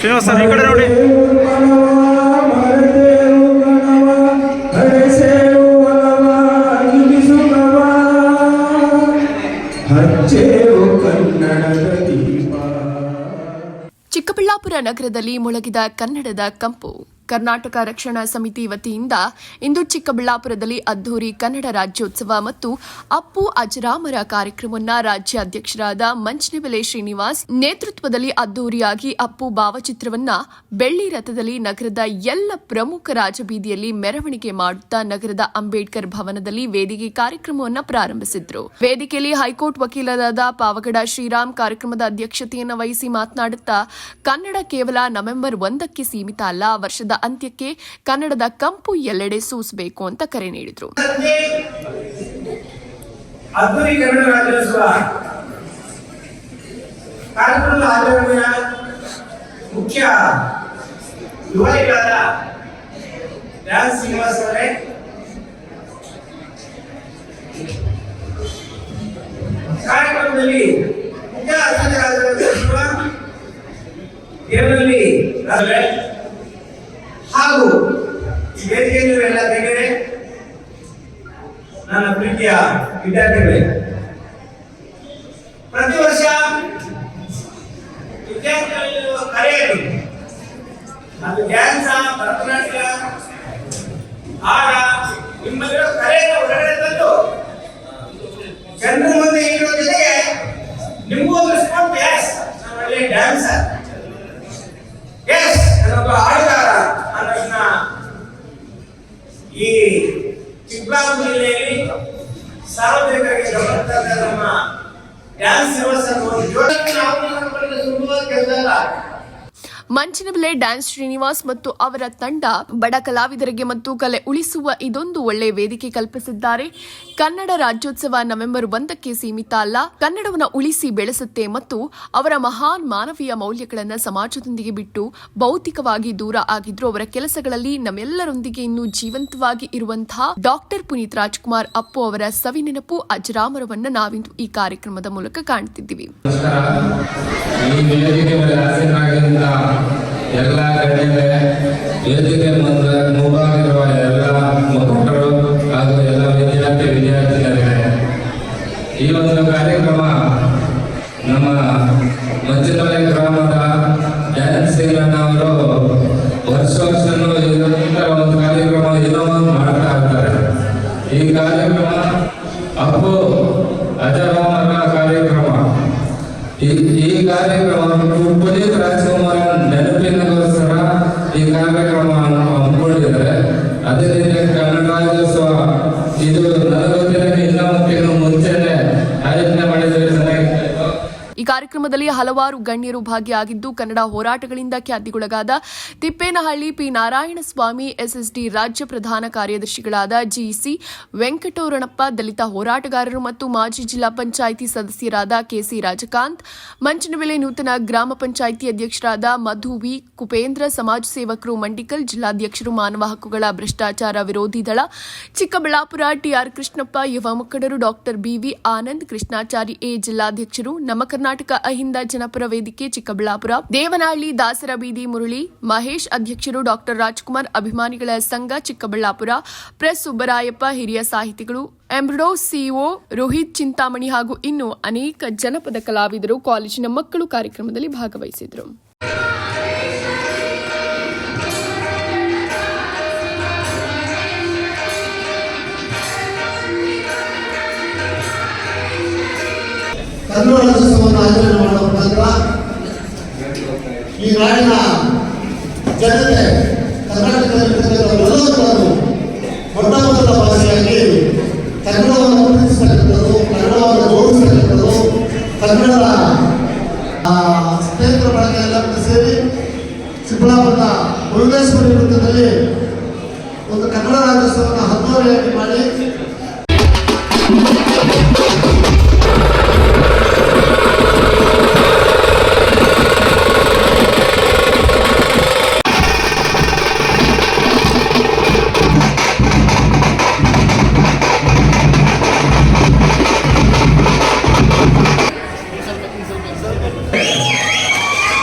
ಶ್ರೀನಿವಾಸ್ ಈ ಕಡೆ ನೋಡಿ. ಚಿಕ್ಕಬಳ್ಳಾಪುರ ನಗರದಲ್ಲಿ ಮೊಳಗಿದ ಕನ್ನಡದ ಕಂಪು. ಕರ್ನಾಟಕ ರಕ್ಷಣಾ ಸಮಿತಿ ವತಿಯಿಂದ ಇಂದು ಚಿಕ್ಕಬಳ್ಳಾಪುರದಲ್ಲಿ ಅದ್ದೂರಿ ಕನ್ನಡ ರಾಜ್ಯೋತ್ಸವ ಮತ್ತು ಅಪ್ಪು ಅಜರಾಮರ ಕಾರ್ಯಕ್ರಮವನ್ನು ರಾಜ್ಯಾಧ್ಯಕ್ಷರಾದ ಮಂಚನಬೆಲೆ ಶ್ರೀನಿವಾಸ್ ನೇತೃತ್ವದಲ್ಲಿ ಅದ್ದೂರಿಯಾಗಿ ಅಪ್ಪು ಭಾವಚಿತ್ರವನ್ನ ಬೆಳ್ಳಿ ರಥದಲ್ಲಿ ನಗರದ ಎಲ್ಲ ಪ್ರಮುಖ ರಾಜಬೀದಿಯಲ್ಲಿ ಮೆರವಣಿಗೆ ಮಾಡುತ್ತಾ ನಗರದ ಅಂಬೇಡ್ಕರ್ ಭವನದಲ್ಲಿ ವೇದಿಕೆ ಕಾರ್ಯಕ್ರಮವನ್ನು ಪ್ರಾರಂಭಿಸಿದ್ರು. ವೇದಿಕೆಯಲ್ಲಿ ಹೈಕೋರ್ಟ್ ವಕೀಲರಾದ ಪಾವಗಡ ಶ್ರೀರಾಮ್ ಕಾರ್ಯಕ್ರಮದ ಅಧ್ಯಕ್ಷತೆಯನ್ನು ವಹಿಸಿ ಮಾತನಾಡುತ್ತಾ, ಕನ್ನಡ ಕೇವಲ ನವೆಂಬರ್ ಒಂದಕ್ಕೆ ಸೀಮಿತ ಅಲ್ಲ, ವರ್ಷದ ಅಂತ್ಯಕ್ಕೆ ಕನ್ನಡದ ಕಂಪು ಎಲ್ಲೆಡೆ ಸೂಸಬೇಕು ಅಂತ ಕರೆ ನೀಡಿದ್ರು. ಮುಖ್ಯ ಕಾರ್ಯಕ್ರಮದಲ್ಲಿ ಮುಖ್ಯ ಅತಿಥಿಗಳಾಗಿರುವ ಕೇರಳದಲ್ಲಿ ಈ ಎಲ್ಲ ತೆಗೆದರೆ ನನ್ನ ಪ್ರೀತಿಯ ವಿದ್ಯಾರ್ಥಿಗಳೇ, ಪ್ರತಿ ವರ್ಷ ವಿದ್ಯಾರ್ಥಿಗಳಿರುವ ಕರೆ ಅದು ಡ್ಯಾನ್ಸ, ಭರತನಾಟ್ಯ, ಹಾಡ, ನಿಮ್ಮಲ್ಲಿರೋ ಕರೆಯನ್ನು ಹೊರಗಡೆ ತಂದು ಜನರ ಮುಂದೆ ಇರೋ ಜೊತೆಗೆ ನಿಮಗೂ ಒಂದು ರೆಸ್ಪಾನ್ಸ್ ಎಸ್ ನಾನು ಡ್ಯಾನ್ಸರ್ ಎಸ್ ನಾನೊಬ್ಬ ಆಟಗಾರ ಅನ್ನೋದನ್ನ ಈ ಚಿಕ್ಕಬಳ್ಳಾಪುರ ಜಿಲ್ಲೆಯಲ್ಲಿ ಸಾರ್ವಜನಿಕರಿಗೆ ಗಮನಿಸ್ತಾ ನಮ್ಮ ಡ್ಯಾನ್ಸ್ ಕಡೆಯಿಂದ ಸುಲಭವಾಗಿ ಕೆಲಸ ಅಲ್ಲ ಮಂಚನಬೆಲೆ ಡ್ಯಾನ್ಸ್ ಶ್ರೀನಿವಾಸ್ ಮತ್ತು ಅವರ ತಂಡ ಬಡ ಕಲಾವಿದರಿಗೆ ಮತ್ತು ಕಲೆ ಉಳಿಸುವ ಇದೊಂದು ಒಳ್ಳೆ ವೇದಿಕೆ ಕಲ್ಪಿಸಿದ್ದಾರೆ. ಕನ್ನಡ ರಾಜ್ಯೋತ್ಸವ ನವೆಂಬರ್ ಒಂದಕ್ಕೆ ಸೀಮಿತ ಅಲ್ಲ. ಕನ್ನಡವನ್ನು ಉಳಿಸಿ ಬೆಳೆಸುತ್ತೆ ಮತ್ತು ಅವರ ಮಹಾನ್ ಮಾನವೀಯ ಮೌಲ್ಯಗಳನ್ನು ಸಮಾಜದೊಂದಿಗೆ ಬಿಟ್ಟು ಭೌತಿಕವಾಗಿ ದೂರ ಆಗಿದ್ರು ಅವರ ಕೆಲಸಗಳಲ್ಲಿ ನಮ್ಮೆಲ್ಲರೊಂದಿಗೆ ಇನ್ನೂ ಜೀವಂತವಾಗಿ ಇರುವಂತಹ ಡಾಕ್ಟರ್ ಪುನೀತ್ ರಾಜ್ಕುಮಾರ್ ಅಪ್ಪು ಅವರ ಸವಿನೆನಪು ಅಜರಾಮರವನ್ನ ನಾವಿಂದು ಈ ಕಾರ್ಯಕ್ರಮದ ಮೂಲಕ ಕಾಣ್ತಿದ್ದೀವಿ ನಮಸ್ಕಾರ ಈ ವೇದಿಕೆ ಮೇಲೆ ಆಸೀನರಾಗಿದ್ದ ಎಲ್ಲ ಗಣ್ಯರೇ ವೇದಿಕೆ ಮುಂದೆ ಮುಂಭಾಗಿರುವ ಎಲ್ಲ ಮಕ್ಕಳು ಹಾಗೂ ಎಲ್ಲ ವಿದ್ಯಾರ್ಥಿ ವಿದ್ಯಾರ್ಥಿನಿಯರೇ ಈ ಒಂದು ಕಾರ್ಯಕ್ರಮ ನಮ್ಮ ಮಂಚನಮಲೆ ಗ್ರಾಮದ ಡ್ಯಾನ್ಸ್ ಅವರು ವರ್ಷ ವರ್ಷನೂ ಇದರಿಂದ ಒಂದು ಕಾರ್ಯಕ್ರಮ ಏನೋ ಒಂದು ಮಾಡ್ತಾ ಇರ್ತಾರೆ ಈ ಕಾರ್ಯಕ್ರಮ ಅಪ್ಪು ಅಜರಾಮರ ಕಾರ್ಯಕ್ರಮ ಈ ಕಾರ್ಯಕ್ರಮವನ್ನು ಕಾರ್ಯಕ್ರಮ ಪುನೀತ್ ರಾಜ್ಕುಮಾರ್ ನೆನಪಿನಗೋಸ್ಕರ ಈ ಕಾರ್ಯಕ್ರಮವನ್ನು ಹಮ್ಮಿಕೊಂಡಿದ್ದಾರೆ. ಅದೇ ರೀತಿ ಕನ್ನಡ ರಾಜ್ಯೋತ್ಸವ ಇದು ನನಗೆ ಗೊತ್ತಿರೋ ಇನ್ನೂ ತಿಂಗಳು ಮುಂಚೆನೆ ಆಯೋಜನೆ ಮಾಡಿದ್ರೆ ಚೆನ್ನಾಗಿತ್ತು ಈ ಕಾರ್ಯಕ್ರಮದಲ್ಲಿ ಹಲವಾರು ಗಣ್ಯರು ಭಾಗಿಯಾಗಿದ್ದು ಕನ್ನಡ ಹೋರಾಟಗಳಿಂದ ಖ್ಯಾತಿಗೊಳಗಾದ ತಿಪ್ಪೇನಹಳ್ಳಿ ಪಿ ನಾರಾಯಣಸ್ವಾಮಿ, ಎಸ್ಎಸ್ಡಿ ರಾಜ್ಯ ಪ್ರಧಾನ ಕಾರ್ಯದರ್ಶಿಗಳಾದ ಜಿಸಿ ವೆಂಕಟೋರಣಪ್ಪ, ದಲಿತ ಹೋರಾಟಗಾರರು ಮತ್ತು ಮಾಜಿ ಜಿಲ್ಲಾ ಪಂಚಾಯಿತಿ ಸದಸ್ಯರಾದ ಕೆಸಿ ರಾಜಕಾಂತ್ ಮಂಚನಬೆಲೆ ನೂತನ ಗ್ರಾಮ ಪಂಚಾಯಿತಿ ಅಧ್ಯಕ್ಷರಾದ ಮಧು ವಿ ಕುಪೇಂದ್ರ, ಸಮಾಜ ಸೇವಕರು ಮಂಡಿಕಲ್, ಜಿಲ್ಲಾಧ್ಯಕ್ಷರು ಮಾನವ ಹಕ್ಕುಗಳ ಭ್ರಷ್ಟಾಚಾರ ವಿರೋಧಿ ದಳ, ಚಿಕ್ಕಬಳ್ಳಾಪುರ ಟಿಆರ್ ಕೃಷ್ಣಪ್ಪ, ಯುವ ಮುಖಂಡರು doctor BV Anand, Krishnachari A ಜಿಲ್ಲಾಧ್ಯಕ್ಷರು, ನಮ್ಮ ಕರ್ನಾಟಕ ಅಹಿಂದ ಜನಪರ ವೇದಿಕೆ ಚಿಕ್ಕಬಳ್ಳಾಪುರ, ದೇವನಹಳ್ಳಿ, ದಾಸರ ಬೀದಿ ಮುರಳಿ, ಮಹೇಶ್ ಅಧ್ಯಕ್ಷರು ಡಾಕ್ಟರ್ ರಾಜ್ಕುಮಾರ್, ಅಭಿಮಾನಿಗಳ ಸಂಘ ಚಿಕ್ಕಬಳ್ಳಾಪುರ, ಪ್ರೆಸ್ ಸುಬ್ಬರಾಯಪ್ಪ, ಹಿರಿಯ ಸಾಹಿತಿಗಳು ಎಂಬ್ರಡೋ ಸಿಇಒ ರೋಹಿತ್ ಚಿಂತಾಮಣಿ ಹಾಗೂ ಇನ್ನು ಅನೇಕ ಜನಪದ ಕಲಾವಿದರು ಕಾಲೇಜಿನ ಮಕ್ಕಳು ಕಾರ್ಯಕ್ರಮದಲ್ಲಿ ಭಾಗವಹಿಸಿದರು. ಕನ್ನಡ ಆಚರಣೆ ಮಾಡುವ ಮುಖಾಂತರ ಈ ನಾಡಿನ ಜನತೆ, ಕರ್ನಾಟಕದಲ್ಲಿ ಮೊಟ್ಟ ಮೊದಲ ಭಾಷೆಯಾಗಿ ಕನ್ನಡವನ್ನು ಗುರುತಿಸತಕ್ಕಂಥದ್ದು ಕನ್ನಡವನ್ನು ಗೌರವಿಸ್ತಕ್ಕಂಥದ್ದು ಕನ್ನಡದ ಸ್ನೇಹಿತರ ಬಳಕೆ ಎಲ್ಲ ಸೇರಿ ಚಿಕ್ಕಬಳ್ಳಾಪುರದ ಭುವನೇಶ್ವರಿ ವೃತ್ತದಲ್ಲಿ ಒಂದು ಕನ್ನಡ ರಾಜ್ಯೋತ್ಸವವನ್ನು ಹತ್ತುವರೆಯಾಗಿ ಮಾಡಿ